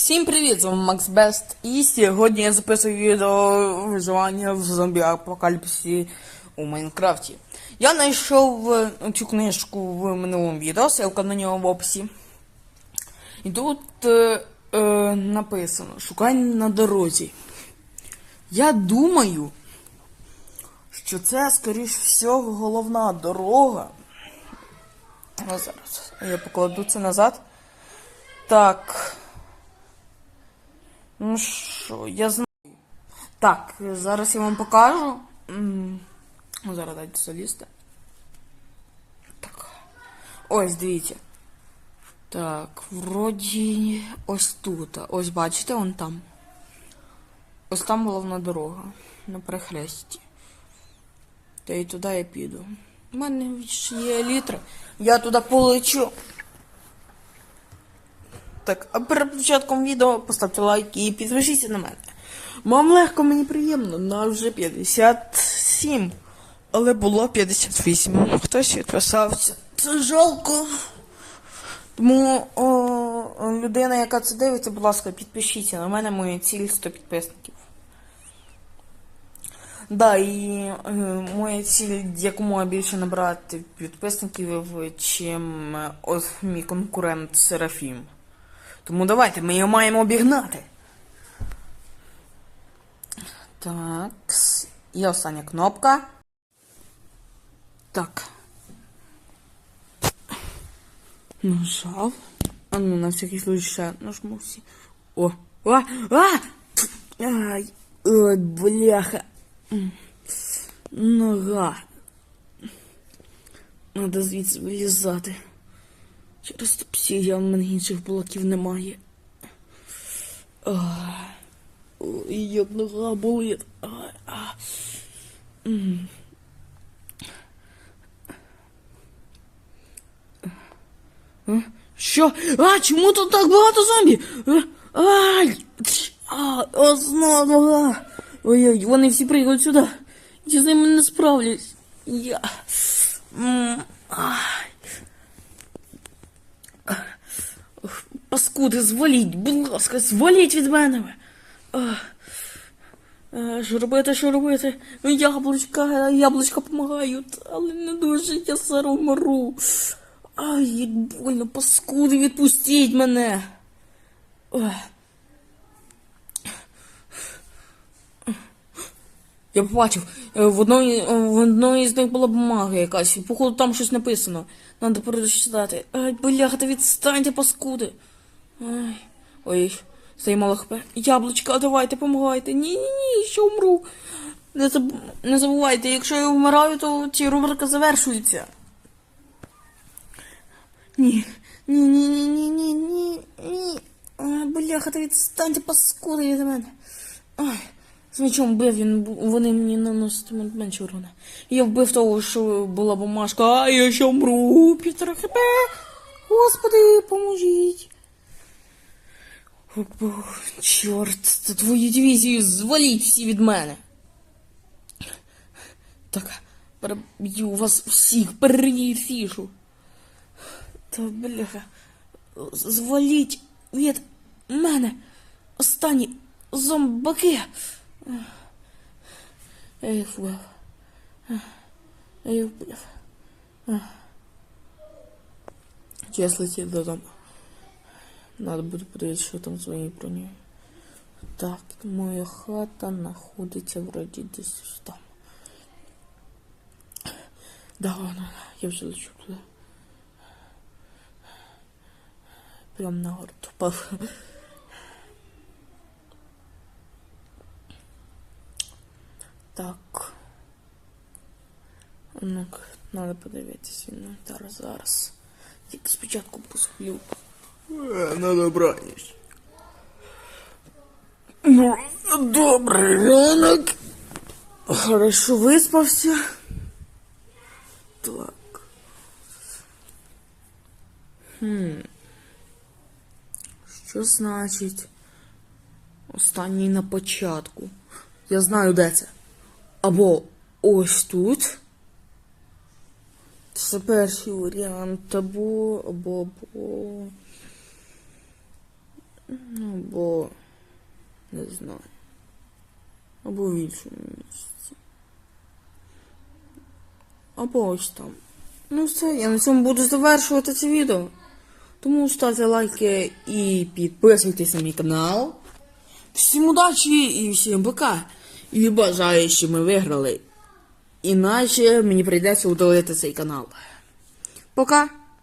Всім привіт, з вами Макс Бест. І сьогодні я записую відео виживання в зомбі апокаліпсисі у Майнкрафті. Я знайшов е, цю книжку в минулому відео, ссылка на нього в описі. І тут е, е, написано Шукай на дорозі. Я думаю, що це, скоріш всього, головна дорога. А зараз я покладу це назад. Так. Ну що, я знаю. Так, зараз я вам покажу. Зараз дайте залізти. Так. Ось, дивіться. Так, вроді ось тут. Ось бачите, он там. Ось там головна дорога. На перехресті. Та і туди я піду. У мене ж є літри. Я туди полечу. Так, а перед початком відео поставте лайк і підпишіться на мене. Вам легко, мені приємно, на вже 57. Але було 58. Хтось відписався. Це жалко. Тому о, людина, яка це дивиться, будь ласка, підпишіться на мене, моя ціль 100 підписників. Да, і е, моя ціль якомога більше набрати підписників, чим е, ось мій конкурент Серафім. Тому давайте, ми його маємо обігнати. Так. І остання кнопка. Так. Нажав. А ну, на всякий случай ще нажму всі. О! А! А! Ай! Ой, бляха. Нога. Надо звідси вилізати. Через топсі в мене інших блоків немає. Ой, нога болить. Що? А, чому тут так багато зомбі? Ай! А, о, знову нога. Ой-ой, вони всі приїхали сюди. Я з ними не справлюсь. Я. Паскуди, зваліть, будь ласка, зваліть від мене. Ах. Е, Що робити, що робити? Яблучка, яблучка допомагають, але не дуже я зараз вмру. Ай, як больно, паскуди, відпустіть мене. Я побачив, е, в одної, е, в одної з них була бумага якась, походу там щось написано. Надо прочитати. Ай, бляха, та відстаньте, паскуди. Ай. Ой, займало хп. Яблучка, давайте, помагайте. Ні, ні, ні, що вмру. Не, заб... не забувайте, якщо я вмираю, то ці рубрика завершується. Ні, ні, ні, ні, ні, ні, ні, ні. Ай, бляха, та відстаньте, паскуди від мене. Ай. З мечом вбив, він, вони мені наноситимуть менше урона. Я вбив того, що була бумажка, а я ще вмру. Півтора хп. Господи, поможіть. О, чорт, це твою дивізію зваліть всі від мене. Так, переб'ю вас всіх, фішу. Та бляха. Зваліть від мене останні зомбаки. Я їх вбив. Я їх вбив. Час додому. Надо буде подивитися, що там з своєю бронею. Так, моя хата знаходиться вроді десь там. Да, ладно, я вже лечу туди. Прям на город упав. Так. Ну, треба подивитися інвентар зараз. Тільки спочатку посплю. На добраніч. Ну, добрий ранок. Хорошо виспався. Так. Хм. Що значить? Останній на початку. Я знаю, де це. Або ось тут. Це перший варіант, або, або, або. Ну, Або. Не знаю. Або в іншому місці. Або ось там. Ну все, я на цьому буду завершувати це відео. Тому ставте лайки і підписуйтесь на мій канал. Всім удачі і всім пока. І бажаю, щоб ми виграли. Іначе мені прийдеться удалити цей канал. Пока!